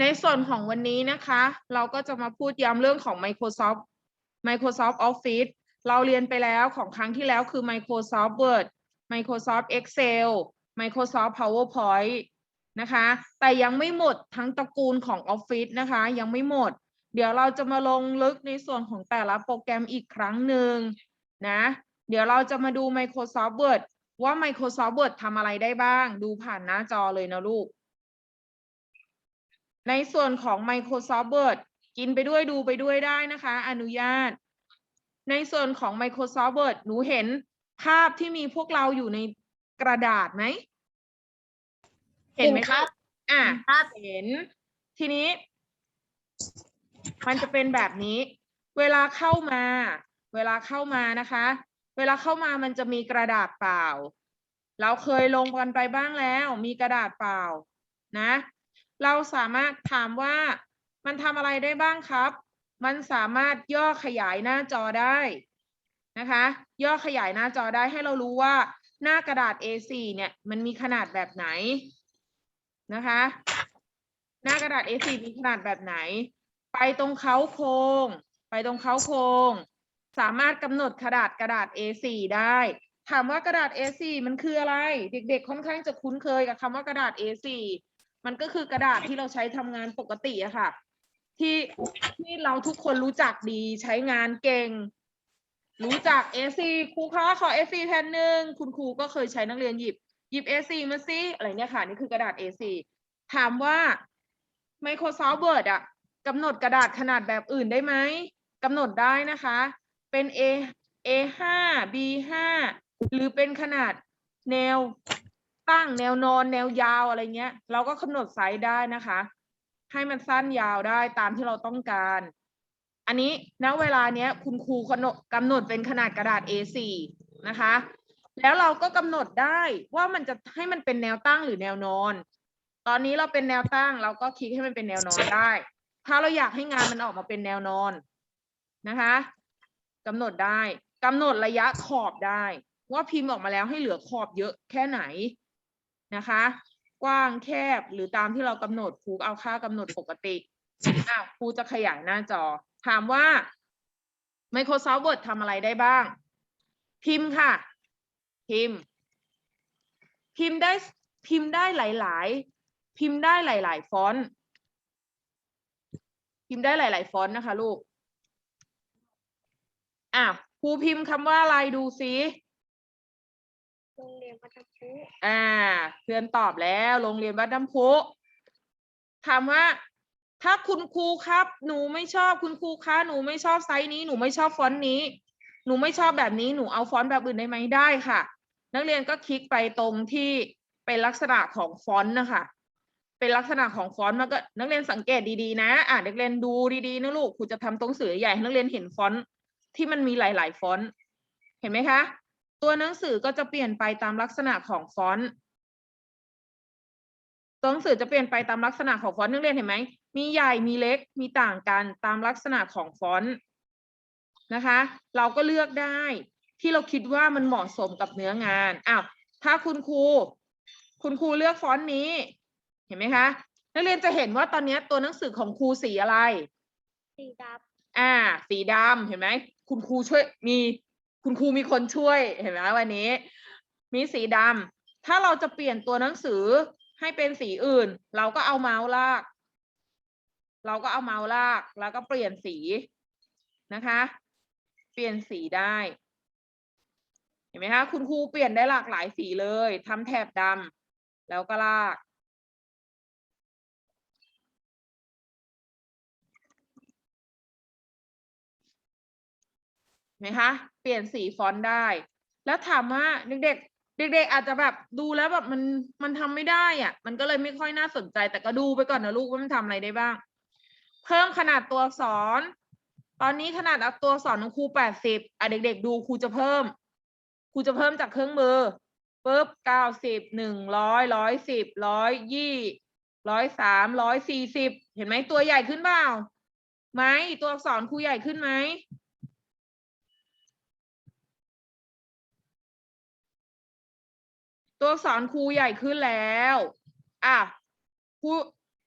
ในส่วนของวันนี้นะคะ เราก็จะมาพูดย้ำเรื่องของ Microsoft Microsoft Office เราเรียนไปแล้วของครั้งที่แล้วคือ Microsoft Word Microsoft Excel Microsoft PowerPoint นะคะ แต่ยังไม่หมดทั้งตระกูลของ Office นะคะ ยังไม่หมด เดี๋ยวเราจะมาลงลึกในส่วนของแต่ละโปรแกรมอีกครั้งหนึ่งนะ เดี๋ยวเราจะมาดู Microsoft Word ว่า Microsoft Word ทำอะไรได้บ้าง ดูผ่านหน้าจอเลยนะลูก ในส่วนของ Microsoft Word กินไปด้วยดูไปด้วยได้นะคะ อนุญาต ในส่วนของ Microsoft Word หนูเห็นภาพที่มีพวกเราอยู่ในกระดาษไหม เห็นไหมเห็นคครัรับบอะครับเห็น ทีนี้ มันจะเป็นแบบนี้ เวลาเข้ามา เวลาเข้ามานะคะ เวลาเข้ามามันจะมีกระดาษเปล่า เราเคยลงกันไปบ้างแล้ว มีกระดาษเปล่า นะ เราสามารถถามว่ามันทำอะไรได้บ้างครับ มันสามารถย่อขยายหน้าจอได้นะคะ ย่อขยายหน้าจอได้ให้เรารู้ว่าหน้ากระดาษ A4 เนี่ยมันมีขนาดแบบไหนนะคะ หน้ากระดาษ A4 มีขนาดแบบไหน ไปตรงเขาโครง ไปตรงเขาโครง สามารถกำหนดกระดาษกระดาษ A4 ได้ถามว่ากระดาษ A4 มันคืออะไร เด็กๆ ค่อนข้างจะคุ้นเคยกับคำว่ากระดาษ A4 มันก็คือกระดาษที่เราใช้ทำงานปกติอะค่ะ ที่ที่เราทุกคนรู้จักดีใช้งานเก่ง รู้จัก A4 ครูคะขอ A4 แผ่นหนึ่งคุณครูก็เคยใช้นักเรียนหยิบหยิบ A4 มาสิอะไรเนี่ยค่ะ นี่คือกระดาษ A4 ถามว่า Microsoft Word อะกำหนดกระดาษขนาดแบบอื่นได้ไหมกำหนดได้นะคะ เป็น A A5 B5 หรือเป็นขนาดแนว ตั้งแนวนอนแนวยาวอะไรเงี้ย เราก็กำหนดไซส์ได้นะคะ ให้มันสั้นยาวได้ตามที่เราต้องการ อันนี้ณเวลาเนี้ยคุณครูกำหนดกำหนดเป็นขนาดกระดาษ A4 นะคะ แล้วเราก็กำหนดได้ว่ามันจะให้มันเป็นแนวตั้งหรือแนวนอน ตอนนี้เราเป็นแนวตั้ง เราก็คลิกให้มันเป็นแนวนอนได้ ถ้าเราอยากให้งานมันออกมาเป็นแนวนอนนะคะกำหนดได้กำหนดระยะขอบได้ ว่าพิมพ์ออกมาแล้วให้เหลือขอบเยอะแค่ไหน นะคะ กว้างแคบหรือตามที่เรากำหนดครูเอาค่ากำหนดปกติอะครูจะขยายหน้าจอ ถามว่า Microsoft Word ทำอะไรได้บ้าง พิมพ์ค่ะ พิมพ์ พิมพ์ได้พิมพ์ได้หลาย ๆ พิมพ์ได้หลาย ๆ ฟอนต์พิมพ์ได้หลาย ๆ ฟอนต์นะคะ ลูกอะครูพิมพ์คำว่าอะไรดูซิ โรงเรียนวัดน้ำพุอ่า เพื่อนตอบแล้ว โรงเรียนวัดน้ำพุถามว่า ถ้าคุณครูครับ หนูไม่ชอบคุณครูคะหนูไม่ชอบไซส์นี้ หนูไม่ชอบฟอนต์นี้ หนูไม่ชอบแบบนี้หนูเอาฟอนต์แบบอื่นได้ไหมได้ค่ะ นักเรียนก็คลิกไปตรงที่เป็นลักษณะของฟอนต์นะคะเป็นลักษณะของฟอนต์มันก็นักเรียนสังเกตดีๆนะ อะนักเรียนดูดีๆนะลูกครูจะทำตรงสื่อใหญ่ให้นักเรียนเห็นฟอนต์ที่มันมีหลาย ๆ ฟอนต์เห็นไหมคะ ตัวหนังสือก็จะเปลี่ยนไปตามลักษณะของฟอนต์ตัวหนังสือจะเปลี่ยนไปตามลักษณะของฟอนต์นักเรียนเห็นไหมมีใหญ่มีเล็กมีต่างกันตามลักษณะของฟอนต์นะคะ เราก็เลือกได้ที่เราคิดว่ามันเหมาะสมกับเนื้องานอ้าวถ้าคุณครู คุณครูเลือกฟอนต์นี้ เห็นไหมคะนักเรียนจะเห็นว่าตอนนี้ตัวหนังสือของครูสีอะไร สีดอ่า สีดำเห็นไหม คุณครูช่วยมี คุณครูมีคนช่วยเห็นไหมวันนี้ มีสีดำถ้าเราจะเปลี่ยนตัวหนังสือให้เป็นสีอื่น เราก็เอาเมาส์ลาก เราก็เอาเมาส์ลาก แล้วก็เปลี่ยนสีนะคะ เปลี่ยนสีได้เห็นไหมคะคุณครูเปลี่ยนได้หลากหลายสีเลยทำแถบดำแล้วก็ลาก นไหมคะเปลี่ยนสีฟอนต์ได้ แล้วถามว่าเด็กๆเด็กๆอาจจะแบบดูแล้วแบบมันมันทำไม่ได้อะ มันก็เลยไม่ค่อยน่าสนใจ แต่ก็ดูไปก่อนนะลูกว่ามันทำอะไรได้บ้าง เพิ่มขนาดตัวอักษร ตอนนี้ขนาดตัวอักษรของครูแปดสิบอะเด็ก ๆ ดูครูจะเพิ่มครูจะเพิ่มจากเครื่องมือปุ๊บเก้าสิบหนึ่งร้อยร้อยสิบร้อยยี่ร้อยสามร้อยสี่สิบเห็นไหมตัวใหญ่ขึ้นเปล่าไหมตัวอักษรครูใหญ่ขึ้นไหม ตัวสอนครูใหญ่ขึ้นแล้ว อะครู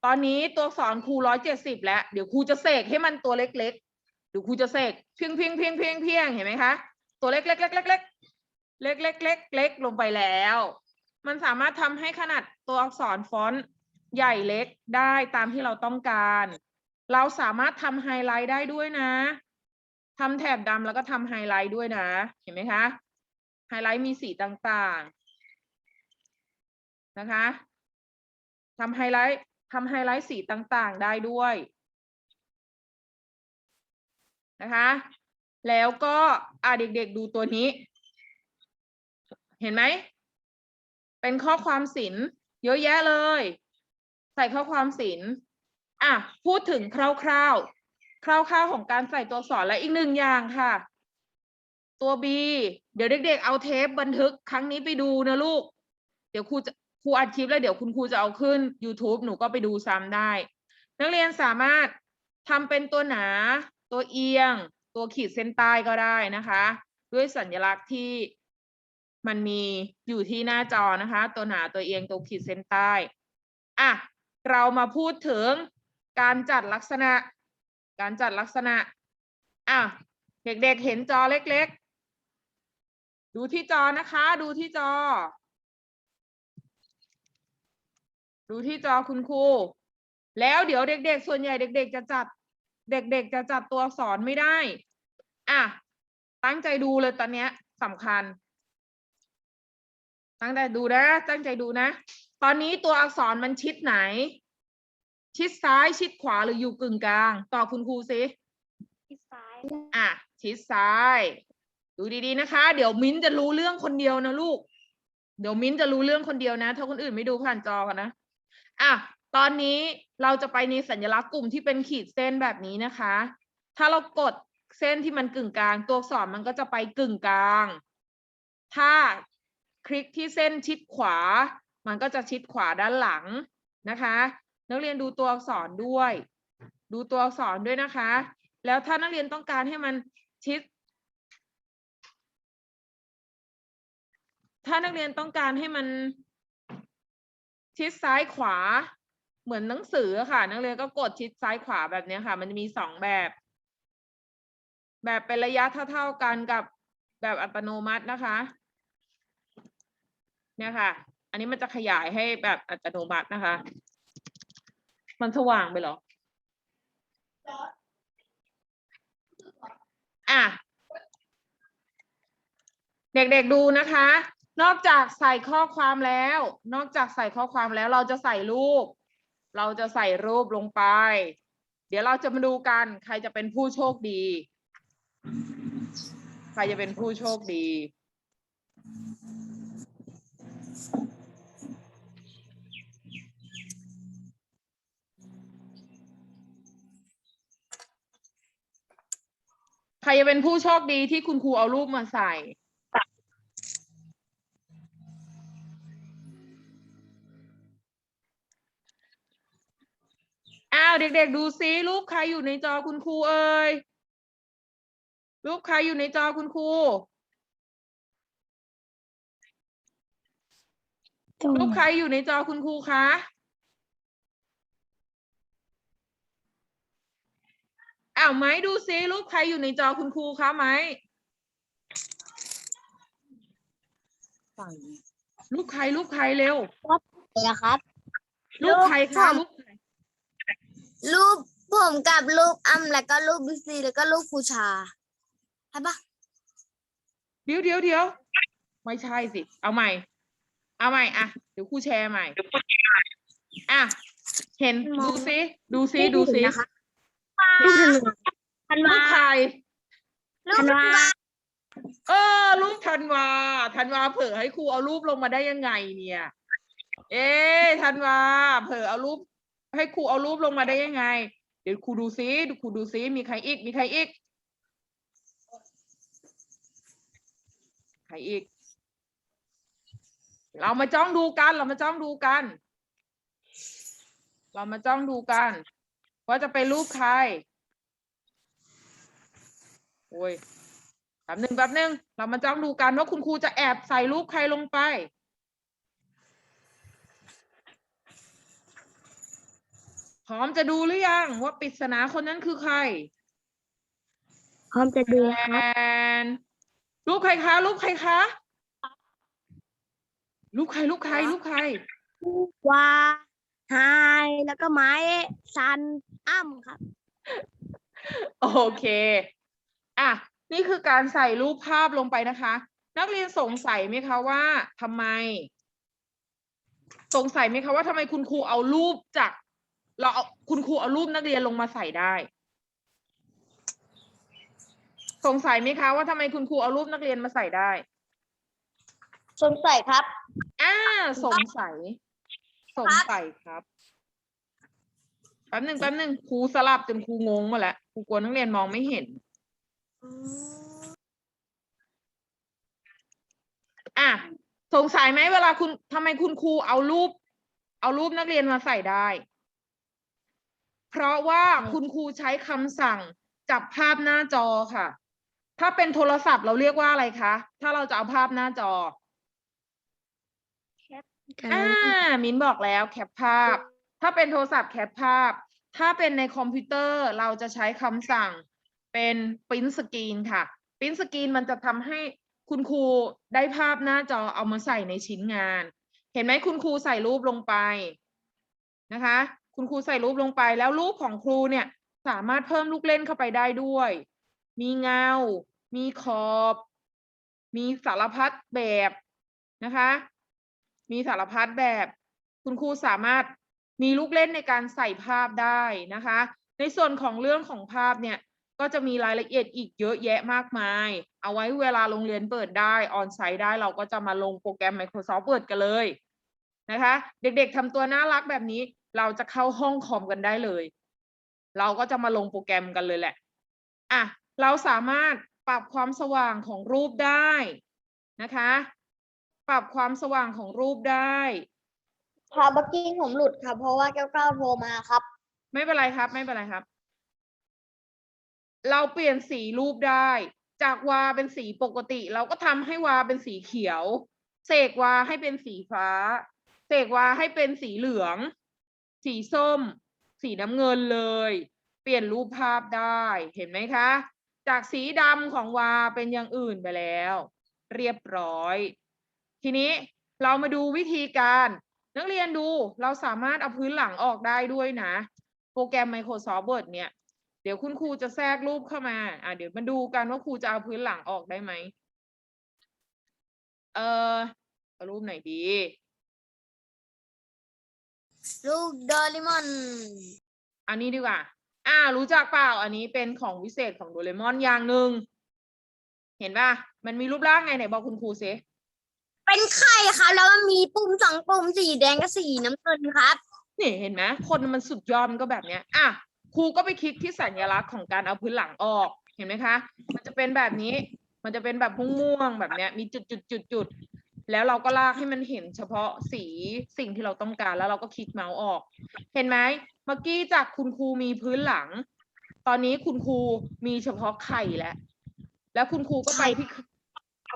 ตอนนี้ตัวสอนครูร้อยเจ็ดสิบแล้ว เดี๋ยวครูจะเสกให้มันตัวเล็กๆเดี๋ยวครูจะเสกเพียงเพียงเพียงเพียงเพียงเห็นไหมคะ ตัวเล็กๆเล็กๆเล็กๆเล็กๆเล็กเล็กลงไปแล้ว มันสามารถทำให้ขนาดตัวอักษรฟอนต์ใหญ่เล็กได้ตามที่เราต้องการ เราสามารถทำไฮไลท์ได้ด้วยนะทำแถบดำแล้วก็ทำไฮไลท์ด้วยนะ เห็นไหมคะ ไฮไลท์มีสีต่าง นะคะทำไฮไลท์ทำไฮไลท์สีต่างๆ ได้ด้วยนะคะ แล้วก็อ่าเด็กๆดูตัวนี้ เห็นไหม เป็นข้อความศิลป์เยอะแยะเลย ใส่ข้อความศิลป์อะพูดถึงคร่าวๆ คร่าวๆของการใส่ตัวอักษรและอีกหนึ่งอย่างค่ะ ตัว B เดี๋ยวเด็กๆ เอาเทปบันทึกครั้งนี้ไปดูนะลูก เดี๋ยวครูจะ รูอัดคลิปแล้วเดี๋ยวคุณครูจะเอาขึ้น YouTube หนูก็ไปดูซ้ำได้ นักเรียนสามารถทำเป็นตัวหนา ตัวเอียง ตัวขีดเส้นใต้ก็ได้นะคะ ด้วยสัญลักษณ์ที่มันมีอยู่ที่หน้าจอนะคะ ตัวหนาตัวเอียงตัวขีดเส้นใต้อะเรามาพูดถึงการจัดลักษณะ การจัดลักษณะอะเด็กๆเห็นจอเล็กๆ ดูที่จอนะคะ ดูที่จอ ดูที่จอคุณครู แล้วเดี๋ยวเด็ก ๆ ส่วนใหญ่เด็ก ๆ จะจัด เด็ก ๆ จะจัดตัวอักษรไม่ได้ อะ ตั้งใจดูเลยตอนเนี้ยสำคัญ ตั้งใจดูนะ ตั้งใจดูนะ ตอนนี้ตัวอักษรมันชิดไหน ชิดซ้ายชิดขวาหรืออยู่กึ่งกลาง ตอบคุณครูสิที่ซ้าย อะ ชิดซ้าย ดูดีๆนะคะ เดี๋ยวมิ้นจะรู้เรื่องคนเดียวนะลูก เดี๋ยวมิ้นจะรู้เรื่องคนเดียวนะ ถ้าคนอื่นไม่ดูผ่านจอกันนะ อะตอนนี้เราจะไปในสัญลักษณ์กลุ่มที่เป็นขีดเส้นแบบนี้นะคะ ถ้าเรากดเส้นที่มันกึ่งกลาง ตัวอักษรมันก็จะไปกึ่งกลาง ถ้าคลิกที่เส้นชิดขวา มันก็จะชิดขวาด้านหลังนะคะ นักเรียนดูตัวอักษรด้วย ดูตัวอักษรด้วยนะคะ แล้วถ้านักเรียนต้องการให้มันชิด ถ้านักเรียนต้องการให้มัน ชิดซ้ายขวา เหมือนหนังสือค่ะ นักเรียนก็กดชิดซ้ายขวาแบบนี้ค่ะ มันจะมีสองแบบ แบบเป็นระยะเท่าๆกันกับแบบอัตโนมัตินะคะ เนี่ยค่ะ อันนี้มันจะขยายให้แบบอัตโนมัตินะคะ มันสว่างไปหรอ อะ เด็กๆดูนะคะ นอกจากใส่ข้อความแล้ว นอกจากใส่ข้อความแล้วเราจะใส่รูป เราจะใส่รูปลงไป เดี๋ยวเราจะมาดูกัน ใครจะเป็นผู้โชคดี ใครจะเป็นผู้โชคดีใครจะเป็นผู้โชคดีที่คุณครูเอารูปมาใส่ อ้าว เด็กๆดูซิรูปใครอยู่ในจอคุณครูเอ่ยรูปใครอยู่ในจอคุณครูรูปใครอยู่ในจอคุณครูคะอ้าวไหมดูซิรูปใครอยู่ในจอคุณครูคะไหมรูปใครรูปใครเร็วนะครับรูปใครคะรูปใคร รูปผมกับรูปอ้ำแล้วก็รูปบิซีแล้วก็รูปครูชาใช่ปะเดี๋ยวเดี๋ยวเดี๋ยวไม่ใช่สิ เอาใหม่ เอาใหม่อะเดี๋ยวครูแชร์ใหม่อะเห็นดูซิดูซิดูซิรูปธันรูวาปใครรูปธันวาเออรูปธันวาธันวาเผลอให้ครูเอารูปลงมาได้ยังไงเนี่ย เอ๊ะธันวาเผลอเอารูป ให้ครูเอารูปลงมาได้ยังไง เดี๋ยวครูดูซิดูครูดูซิมีใครอีก มีใครอีก ใครอีก เรามาจ้องดูกัน เรามาจ้องดูกัน เรามาจ้องดูกัน ว่าจะเป็นรูปใครโอ้ยแป๊บหนึ่งแป๊บหนึ่งเรามาจ้องดูกันว่าคุณครูจะแอบใส่รูปใครลงไป พร้อมจะดูหรือยังว่าปริศนาคนนั้นคือใครพร้อมจะดูแอนรูปใครคะ รูปใครคะ รูปใคร รูปใคร รูปใครว่าไฮแล้วก็ไม้ซันอ้ำครับ โอเค อะ นี่คือการใส่รูปภาพลงไปนะคะ นักเรียนสงสัยไหมคะว่าทำไม สงสัยไหมคะว่าทำไมคุณครูเอารูปจาก เราเอาคุณครูเอารูปนักเรียนลงมาใส่ได้ สงสัยไหมคะว่าทำไมคุณครูเอารูปนักเรียนมาใส่ได้ สงสัยครับ อ่า สงสัย สงสัยครับ แป๊บหนึ่งแป๊บหนึ่งครูสลับจนครูงงหมาแล้วครูกลัวนักเรียนมองไม่เห็น อะ สงสัยไหมเวลาคุณทำไมคุณครูเอารูป เอารูปนักเรียนมาใส่ได้ เพราะว่าคุณครูใช้คำสั่งจับภาพหน้าจอค่ะ ถ้าเป็นโทรศัพท์เราเรียกว่าอะไรคะ ถ้าเราจะเอาภาพหน้าจอ อ่า มิ้นบอกแล้วแคปภาพ ถ้าเป็นโทรศัพท์แคปภาพ ถ้าเป็นในคอมพิวเตอร์เราจะใช้คำสั่งเป็นปริ้นสกรีนค่ะปริ้นสกรีนมันจะทำให้คุณครูได้ภาพหน้าจอเอามาใส่ในชิ้นงาน เห็นไหมคุณครูใส่รูปลงไปนะคะ คุณครูใส่รูปลงไปแล้วรูปของครูเนี่ยสามารถเพิ่มลูกเล่นเข้าไปได้ด้วย มีเงา มีขอบ มีสารพัดแบบนะคะ มีสารพัดแบบ คุณครูสามารถมีลูกเล่นในการใส่ภาพได้นะคะ ในส่วนของเรื่องของภาพเนี่ยก็จะมีรายละเอียดอีกเยอะแยะมากมาย เอาไว้เวลาโรงเรียนเปิดได้ออนไซต์ได้เราก็จะมาลงโปรแกรม Microsoft Word กันเลยนะคะ เด็กๆทำตัวน่ารักแบบนี้ เราจะเข้าห้องคอมกันได้เลย เราก็จะมาลงโปรแกรมกันเลยแหละอะเราสามารถปรับความสว่างของรูปได้นะคะ ปรับความสว่างของรูปได้ครับเมื่อกี้ผมหลุดครับ เพราะว่าแก้วก้าวโทรมาครับ ไม่เป็นไรครับ ไม่เป็นไรครับ เราเปลี่ยนสีรูปได้ จากวาเป็นสีปกติ เราก็ทำให้วาเป็นสีเขียว เสกวาให้เป็นสีฟ้า เสกวาให้เป็นสีเหลือง สีส้ม สีน้ำเงินเลย เปลี่ยนรูปภาพได้เห็นไหมคะ จากสีดำของวาเป็นอย่างอื่นไปแล้ว เรียบร้อย ทีนี้เรามาดูวิธีการ นักเรียนดูเราสามารถเอาพื้นหลังออกได้ด้วยนะ โปรแกรม Microsoft Word เนี่ย เดี๋ยวคุณครูจะแทรกรูปเข้ามา อะเดี๋ยวมาดูกันว่าครูจะเอาพื้นหลังออกได้ไหมเออรูปไหนดี ลูกโดเรมอน อันนี้ดีกว่า อ่า รู้จักเปล่า อันนี้เป็นของวิเศษของโดเรมอนอย่างหนึ่ง เห็นป่ะ มันมีรูปร่างไงไหนบอกคุณครูซิเป็นไข่ครับแล้วมันมีปุ่มสองปุ่มสีแดงกับสีน้ำเงินครับ นี่เห็นไหมคนมันสุดยอดมันก็แบบเนี้ย อะ ครูก็ไปคลิกที่สัญลักษณ์ของการเอาพื้นหลังออก เห็นไหมคะ มันจะเป็นแบบนี้ มันจะเป็นแบบม่วงๆแบบเนี้ย มีจุดจุดจุดจุดๆ แล้วเราก็ลากให้มันเห็นเฉพาะสีสิ่งที่เราต้องการแล้วเราก็คลิกเมาส์ออก เห็นไหมเมื่อกี้จากคุณครูมีพื้นหลัง ตอนนี้คุณครูมีเฉพาะไข่แล้วแล้วคุณครูก็ไปที่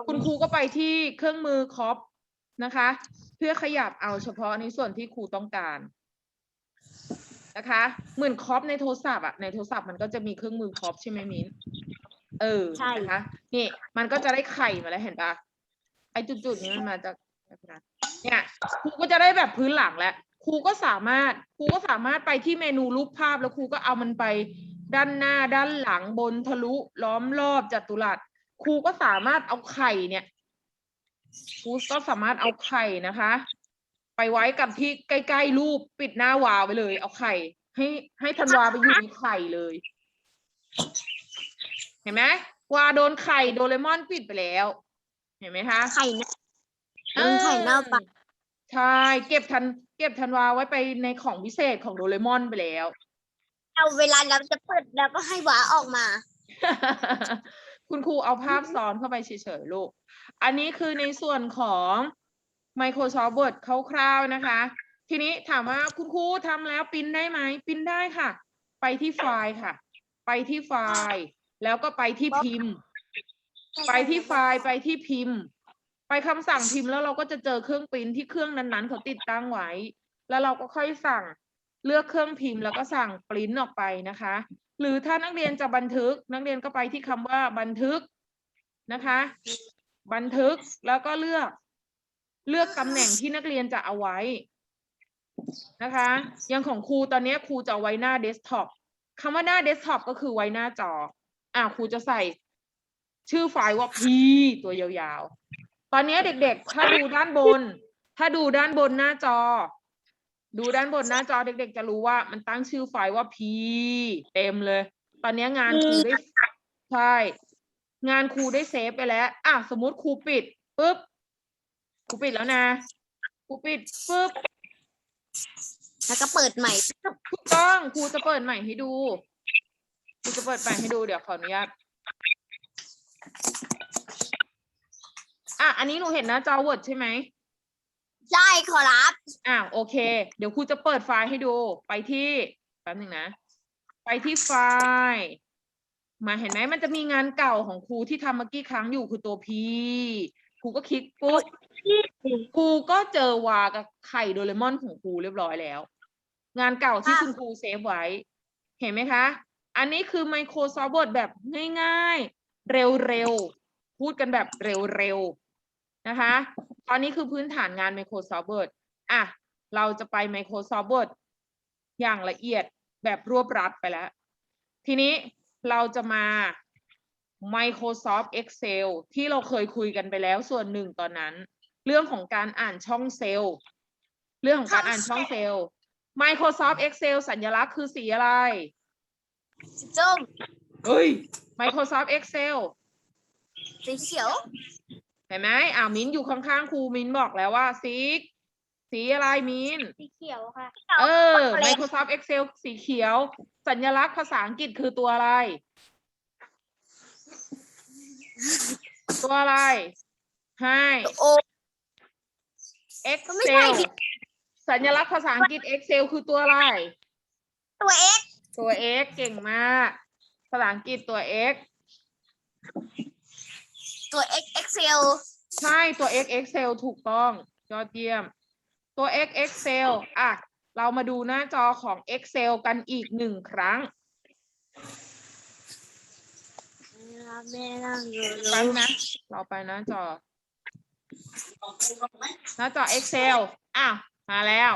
คุณครูก็ไปที่เครื่องมือคอปนะคะ เพื่อขยับเอาเฉพาะในส่วนที่ครูต้องการนะคะเหมือนคอปในโทรศัพท์อะในโทรศัพท์มันก็จะมีเครื่องมือคอปใช่ไหมมิ้นเออใช่นะคะนี่มันก็จะได้ไข่มาแล้วเห็นปะ ไอจุดๆนี้มันมาจากเนี่ยครูก็จะได้แบบพื้นหลังแล้วครูก็สามารถครูก็สามารถไปที่เมนูรูปภาพแล้วครูก็เอามันไปด้านหน้าด้านหลังบนทะลุล้อมรอบจัตุรัสครูก็สามารถเอาไข่เนี่ยครูก็สามารถเอาไข่นะคะ ไปไว้กับที่ใกล้ๆรูปปิดหน้าวาวไปเลย เอาไข่ ให้ให้ธันวาไปอยู่ในไข่เลย เห็นไหมวาโดนไข่โดเรมอนปิดไปแล้ว เห็นไหมคะไข่เน่าโดนไข่เน่าไปใช่เก็บทัน เก็บธันวาไว้ไปในของพิเศษของโดเรมอนไปแล้ว เอาเวลาเราจะเปิดแล้วก็ให้หวาออกมา คุณครูเอาภาพซ้อนเข้าไปเฉยๆลูก อันนี้คือในส่วนของ Microsoft Word คร่าวๆนะคะ ทีนี้ถามว่าคุณครูทำแล้วปริ้นได้ไหมปริ้นได้ค่ะ ไปที่ไฟล์ค่ะ ไปที่ไฟล์ แล้วก็ไปที่พิมพ์ ไปที่ไฟล์ไปที่พิมพ์ ไปคำสั่งพิมพ์แล้วเราก็จะเจอเครื่องปริ้นที่เครื่องนั้นๆเขาติดตั้งไว้ แล้วเราก็ค่อยสั่งเลือกเครื่องพิมพ์แล้วก็สั่งปริ้นออกไปนะคะ หรือถ้านักเรียนจะบันทึกนักเรียนก็ไปที่คำว่าบันทึกนะคะ บันทึกแล้วก็เลือก เลือกตำแหน่งที่นักเรียนจะเอาไว้นะคะอย่างของครูตอนนี้ครูจะเอาไว้หน้าเดสก์ท็อปคำว่าหน้าเดสก์ท็อปก็คือไว้หน้าจออ่าครูจะใส่ ชื่อไฟล์ว่า P ตัวยาวๆ ตอนนี้เด็กๆ ถ้าดูด้านบน ถ้าดูด้านบนหน้าจอ ดูด้านบนหน้าจอเด็ก ๆ จะรู้ว่ามันตั้งชื่อไฟล์ว่า P เต็มเลย ตอนนี้งานครูได้ใช่ งานครูได้เซฟไปแล้ว อะสมมุติครูปิดปุ๊บ ครูปิดแล้วนะ ครูปิดปุ๊บ แล้วก็เปิดใหม่ถูกต้องครูจะเปิดใหม่ให้ดู ครูจะเปิดใหม่ให้ดูเดี๋ยวขออนุญาต อะ อันนี้หนูเห็นหน้าจอ Word ใช่ไหม ใช่ขอรับ อะโอเค เดี๋ยวครูจะเปิดไฟล์ให้ดู ไปที่แป๊บหนึ่งนะ ไปที่ไฟล์ มาเห็นไหมมันจะมีงานเก่าของครูที่ทำเมื่อกี้ครั้งอยู่คือตัว P ครูก็คลิกปุ๊บครูก็เจอวากับไข่โดเรมอนของครูเรียบร้อยแล้ว งานเก่าที่ค่ะคุณครูเซฟไว้ เห็นไหมคะ อันนี้คือ Microsoft Word แบบง่ายๆ เร็วๆ พูดกันแบบเร็วๆ นะคะ ตอนนี้คือพื้นฐานงาน Microsoft Word อะ เราจะไป Microsoft Word อย่างละเอียดแบบรวบรัดไปแล้ว ทีนี้เราจะมา Microsoft Excel ที่เราเคยคุยกันไปแล้วส่วนหนึ่งตอนนั้น เรื่องของการอ่านช่องเซลล์ เรื่องของการอ่านช่องเซลล์ Microsoft Excel สัญลักษณ์คือสีอะไรส้ม เฮ้ย Microsoft Excel สีเขียว เห็นไหมอ่ามิ้นอยู่ข้างๆครูมิ้นบอกแล้วว่าสีสีอะไรมิ้น สีเขียวค่ะ เออ Microsoft Excel สีเขียว สัญลักษณ์ภาษาอังกฤษคือตัวอะไร ตัวอะไร ให้ โอ ไม่ใช่ Excel ดิสัญลักษณ์ภาษาอังกฤษ Excel คือตัวอะไร ตัว X ตัว X เก่งมาก ภาษาอังกฤษตัว X ตัว X Excel ใช่ตัว X Excel ถูกต้อง ยอดเยี่ยม ตัว X Excel อะ เรามาดูหน้าจอของ Excel กันอีกหนึ่งครั้งแม่นั่งอยู่แป๊บนะ เราไปหน้าจอ หน้าจอ Excel อ้าว มาแล้ว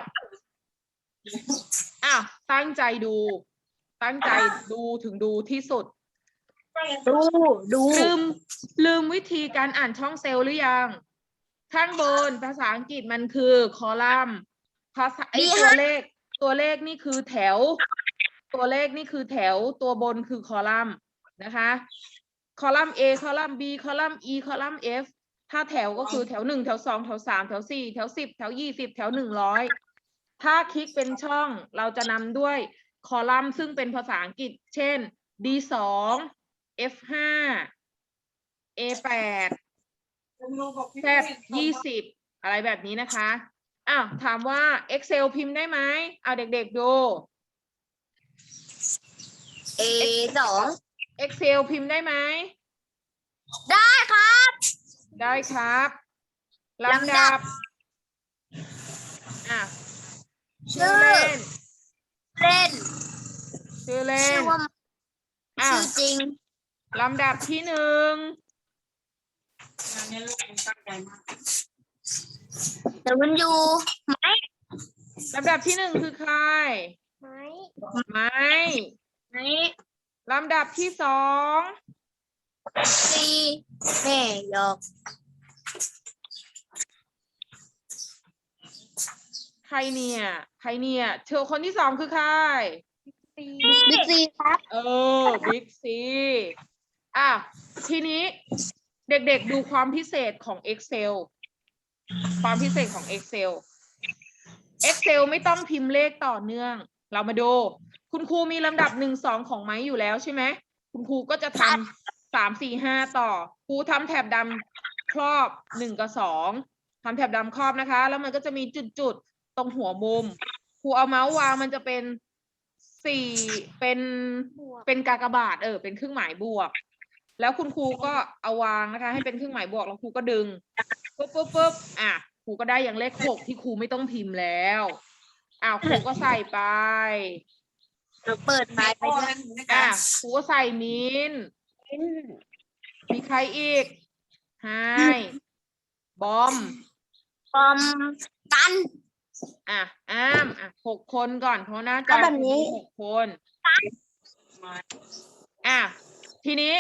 อ้าว ตั้งใจดู ตั้งใจดูถึงดูที่สุด ดูดูลืมลืมวิธีการอ่านช่องเซลล์หรือยังข้างบนภาษาอังกฤษมันคือคอลัมน์ภาษาไอตัวเลข ตัวเลขนี่คือแถว ตัวเลขนี่คือแถวตัวบนคือคอลัมน์นะคะ คอลัมน์ A คอลัมน์ B คอลัมน์ E คอลัมน์ F ถ้าแถวก็คือแถวหนึ่งแถวสองแถวสามแถวสี่แถวสิบแถวยี่สิบแถวหนึ่งร้อยถ้าคลิกเป็นช่องเราจะนำด้วย คอลัมน์ซึ่งเป็นภาษาอังกฤษ เช่น D สอง F ห้า A แปด Z ยี่สิบอะไรแบบนี้นะคะอ้าวถามว่า Excel พิมพ์ได้ไหมเอาเด็กๆดู A สอง Excel พิมพ์ได้ไหม ได้ครับ ได้ครับลำลำดัดับบอะชื่ชื่ออเล่นเล่น ชื่อเล่ชื่นอว่าอ้าชื่วอจริง ลำดับที่หนึ่งแต่มันอยู่ไหมลำดับที่หนึ่งคือใครไหมไม้ไหมลำดับที่สองสีแม่หยอกใครเนี่ย ใครเนี่ยเธอคนที่สองคือใคร บิ๊กซีครับเออบิ๊กซีอะทีนี้เด็กๆดูความพิเศษของ Excel ความพิเศษของ Excel Excel ไม่ต้องพิมพ์เลขต่อเนื่อง เรามาดู คุณครูมีลำดับหนึ่งสองของไม้อยู่แล้วใช่ไหม คุณครูก็จะทำสามสี่ห้าต่อ ครูทำแถบดำครอบหนึ่งกับสองทำแถบดำครอบนะคะ แล้วมันก็จะมีจุดๆ ตรงหัวมุม ครูเอาเมาส์วางมันจะเป็น สี่เป็นเป็นกากบาทเออ เป็นเครื่องหมายบวก แล้วคุณครูก็เอาวางนะคะ ให้เป็นเครื่องหมายบวกแล้วครูก็ดึงปุ๊บปุ๊บปุ๊บอะครูก็ได้อย่างเลขหกที่ครูไม่ต้องพิมพ์แล้วอ้าวครูก็ใส่ไปเราเปิดไฟไปด้วยอะครูก็ใส่มินมีใครอีกไฮบอมปอมกัน อะอ้ามอะหกคนก่อนเพราะหน้าก็จอแบบนี้มีหกคนอะทีนี้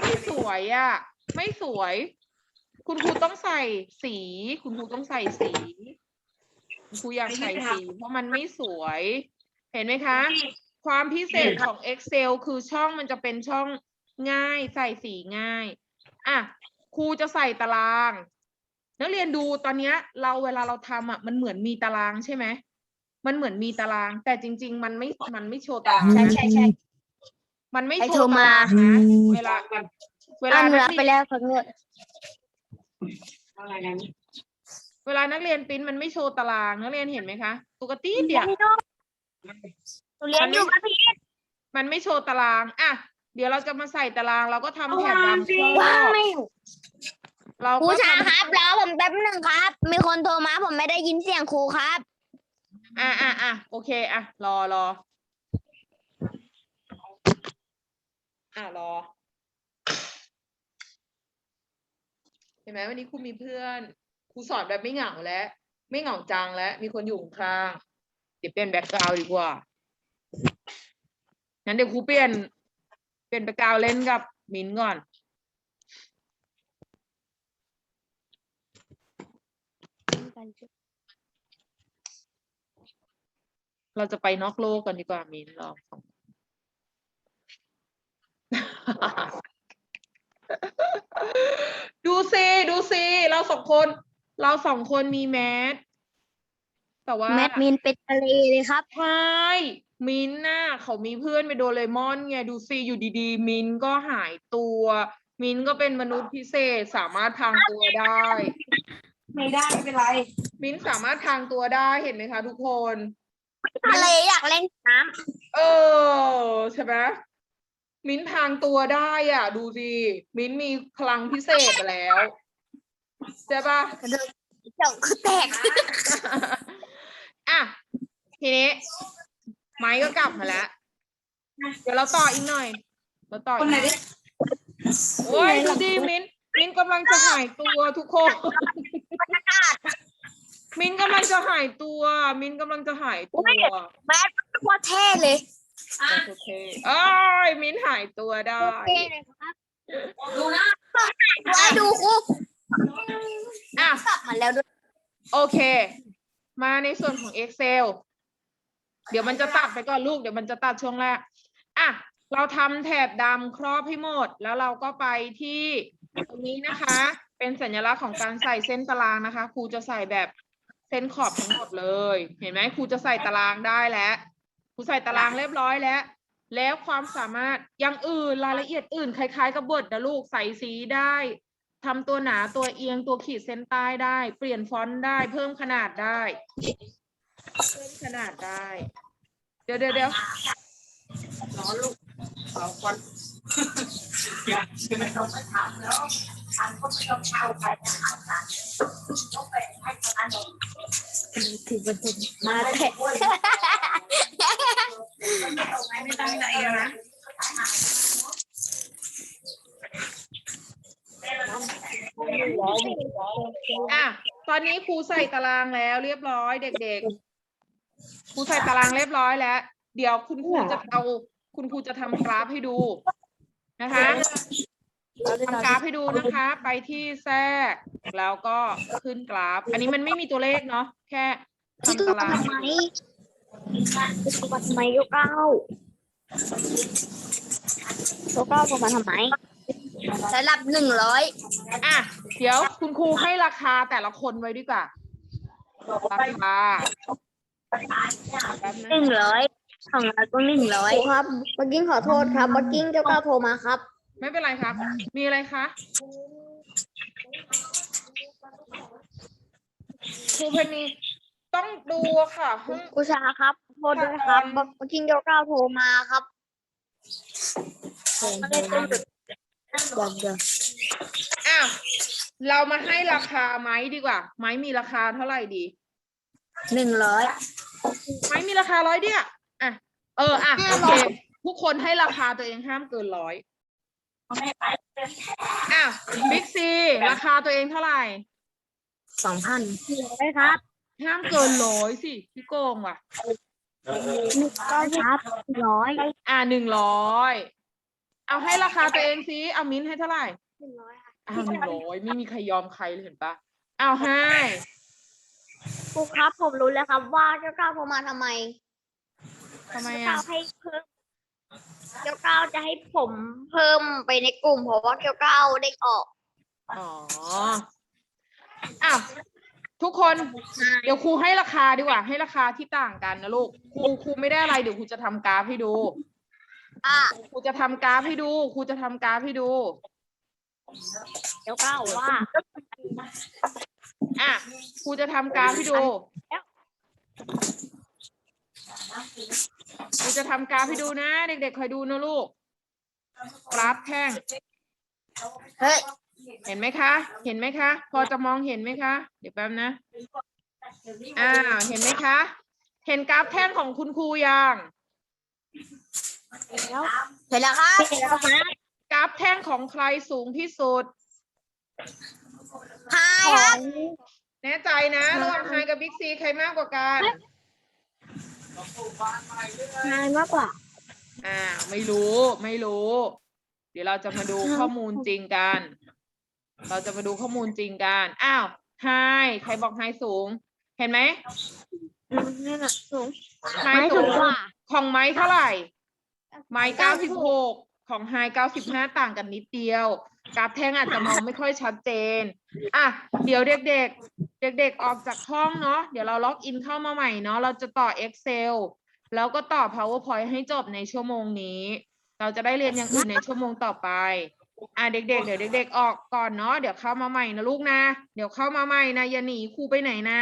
ไม่สวยอะ ไม่สวย คุณครูต้องใส่สี คุณครูต้องใส่สี คุณครูอยากใส่สี เพราะมันไม่สวย เห็นไหมคะ ความพิเศษของ Excel คือช่องมันจะเป็นช่องง่ายใส่สีง่าย อะครูจะใส่ตาราง นักเรียนดูตอนเนี้ยเราเวลาเราทำอะมันเหมือนมีตารางใช่ไหมมันเหมือนมีตาราง แต่จริง ๆ มันไม่มันไม่โชว์ตารางใช่ใช่ใช่มันไม่ใครโชโทรว์ตามารางนะเวลาเวลาอันนัรักบไปเรียนแล้วขอโทษเวลานักเรียนปริ้นมันไม่โชว์ตารางนักเรียนเห็นไหมคะปกติเดียวหนูเรียนอยู่กับพี่มันไม่โชว์ตารางอะเดี๋ยวเราจะมาใส่ตารางเราก็ทำแถบดำครว้าอบไม่ เราครูก็ชาทำครับรอผมแป๊บหนึ่งครับ มีคนโทรมาผมไม่ได้ยินเสียงครูครับอะอะอะโอเคอะรอรออะรอ เห็นไหมวันนี้ครูมีเพื่อนครูสอนแบบไม่เหงาแล้วไม่เหงาจังแล้วมีคนอยู่ข้างๆเดี๋ยวเปลี่ยนแบ็กกราวด์ดีกว่างั้นเดี๋ยวครูเปลี่ยนเปลี่ยนแบ็กกราวด์เล่นกับมิ้นท์ก่อน เราจะไปนอกโลกกันดีกว่ามินท์เราสองดูสิดูสิเราสองคน เราสองคนมีแมสแต่ว่าแมดมินเป็นทะเลเลยครับ ใช่มินท์น่ะเขามีเพื่อนไปนโดเรมอนไงดูสิอยู่ดีๆ มินท์ก็หายตัว มินท์ก็เป็นมนุษย์พิเศษสามารถทางตัวได้ ไม่ได้ไม่เป็นไร มินท์สามารถทางตัวได้เห็นไหมคะทุกคน ทะเลอยากเล่นน้เออใช่ไหมมิ้นท์ทางตัวได้อะ ดูสิมิ้นท์มีพลังพิเศษแล้วใช่ปะำกระโดดเจ้าคือแตก อะ ทีนี้ ไม้ก็กลับมาแล้ว เดี๋ยวเราต่ออีกหน่อย เราต่อคอีนกไหหนน่อยดิ โอ้ยดูดิมิ้นท์มิ้นท์กำลังจะหายตัวทุกคน มิ้นท์กำลังจะหายตัว มิ้นท์กำลังจะหายตัวแมดโคตรเท่เลยโอเคเอ้ยมิ้นท์หายตัวได้เท่เลยครับดูนะไว้ดูครูอะกลับมาแล้วด้วยโอเค มาในส่วนของ Excel เดี๋ยวมันจะตัดไปก่อนลูกเดี๋ยวมันจะตัดช่วงแรกอะเราทำแถบดำครอบให้หมด แล้วเราก็ไปที่ตรงนี้นะคะ เป็นสัญลักษณ์ของการใส่เส้นตารางนะคะ ครูจะใส่แบบ เส้นขอบทั้งหมดเลย เห็นไหมครูจะใส่ตารางได้แล้วครูใส่ตารางเรียบร้อยแล้ว แล้วความสามารถอย่างอื่นรายละเอียดอื่นคล้าย ๆ กับบทนะลูกใส่สีได้ทำตัวหนาตัวเอียงตัวขีดเส้นใต้ได้ เปลี่ยนฟอนต์ได้ เพิ่มขนาดได้ เพิ่มขนาดได้ เดี๋ยวเดี๋ยวเดี๋ยวร้อนลูกเอาควันอยากใช่ไหมต้องไปถามแล้ว ถามก็ไม่ต้องเช่าไปนะครับต้องไปให้ทางนั้นมาเลยไม่ตั้งใจนะอะตอนนี้ครูใส่ตารางแล้วเรียบร้อยเด็กๆ ครูใส่ตารางเรียบร้อยแล้ว เดี๋ยวคุณครูจะเอาคุณครูจะทำกราฟให้ดูนะคะ ทำกราฟให้ดูนะคะ ไปที่แทรกแล้วก็ขึ้นกราฟ อันนี้มันไม่มีตัวเลขเนาะแค่ทำตารางทำไมทำไมยกเก้ายกเก้าโทรมาทำไมสำหรับหนึ่งร้อยอะ เดี๋ยวคุณครูให้ราคาแต่ละคนไว้ดีกว่าราคาแป๊บหนะนึ่งร้อยของเราก็หนึ่งร้อยครับเมื่อกี้ขอโทษครับเมื่อกี้เจ้าก้าวโทรมาครับ ไม่เป็นไรครับ มีอะไรคะครูเพนนีต้องดูค่ะห้องกุชาครับขอโทษด้วยครับเมื่อกี้เจ้าก้าวโทรมาครับเดี๋ยวเดี๋ยวอ้าวเรามาให้ราคาไหมดีกว่าไหมมีราคาเท่าไหร่ดีหนึ่งร้อยไม้มีราคาร้อยเดียวอะเอออะโอเคทุกคนให้ราคาตัวเองห้ามเกินร้อยไม่ไป อ้าวบิ๊กซีราคาตัวเองเท่าไหร่สองพันได้ครับห้ามเกินร้อยสิพี่โกงว่ะก็ครับร้อยอ่าหนึ่งร้อยเอาให้ราคาตัวเองสิเอามิ้นท์ให้เท่าไหร่หนึ่งร้อยค่ะอ้าวหนึ่งร้อยไม่มีใครยอมใครเลยเห็นปะเอาให้ครูครับผมรู้แล้วครับ ว่าเจ้าก้าวโทรมาทำไมทำไมเจ้าอะก้าวให้เพิ่ม เจ้าก้าวจะให้ผมเพิ่มไปในกลุ่มเพราะว่าเจ้าก้าวเด้งออกอ๋ออ้าวทุกคนเดี๋ยวครูให้ราคาดีกว่า ให้ราคาที่ต่างกันนะลูกครูครูไม่ได้อะไรเดี๋ยวครูจะทำกราฟให้ดูอะครูจะทำกราฟให้ดูครูจะทำกราฟให้ดูเจ้าก้าวว่า อะครูจะทำกราฟให้ดู ครูจะทำกราฟให้ดูนะ เด็กๆคอยดูนะลูก กราฟแท่ง เฮ้ยเห็นไหมคะ เห็นไหมคะ พอจะมองเห็นไหมคะ เดี๋ยวแป๊บนะ อ่า เห็นไหมคะ เห็นกราฟแท่งของคุณครูยังเห็นแล้วครับกราฟแท่งของใครสูงที่สุดหายครับ แน่ใจนะ ระหว่างไฮกับบิ๊กซีใครมากกว่ากัน นายมากกว่า อ่า ไม่รู้ไม่รู้ เดี๋ยวเราจะมาดูข้อมูลจริงกัน เราจะมาดูข้อมูลจริงกันอ้าวไฮใครบอกไฮสูง เห็นไหมนี่น่ะสูงไฮไม่สูสูงงกว่า ของไม้เท่าไหร่ ไม้เก้าสิบหกของไฮเก้าสิบห้าต่างกันนิดเดียว กราฟแท่งอาจจะมองไม่ค่อยชัดเจน อะ เดี๋ยวเด็กๆ เด็กๆ ออกจากห้องเนาะ เดี๋ยวเราล็อกอินเข้ามาใหม่เนาะ เราจะต่อ Excel แล้วก็ต่อ PowerPoint ให้จบในชั่วโมงนี้ เราจะได้เรียนอย่างอื่นในชั่วโมงต่อไป อะเด็กๆ เดี๋ยวเด็ก ๆ ออกก่อนเนาะ เดี๋ยวเข้ามาใหม่นะลูกนะ เดี๋ยวเข้ามาใหม่นะอย่าหนีครูไปไหนนะ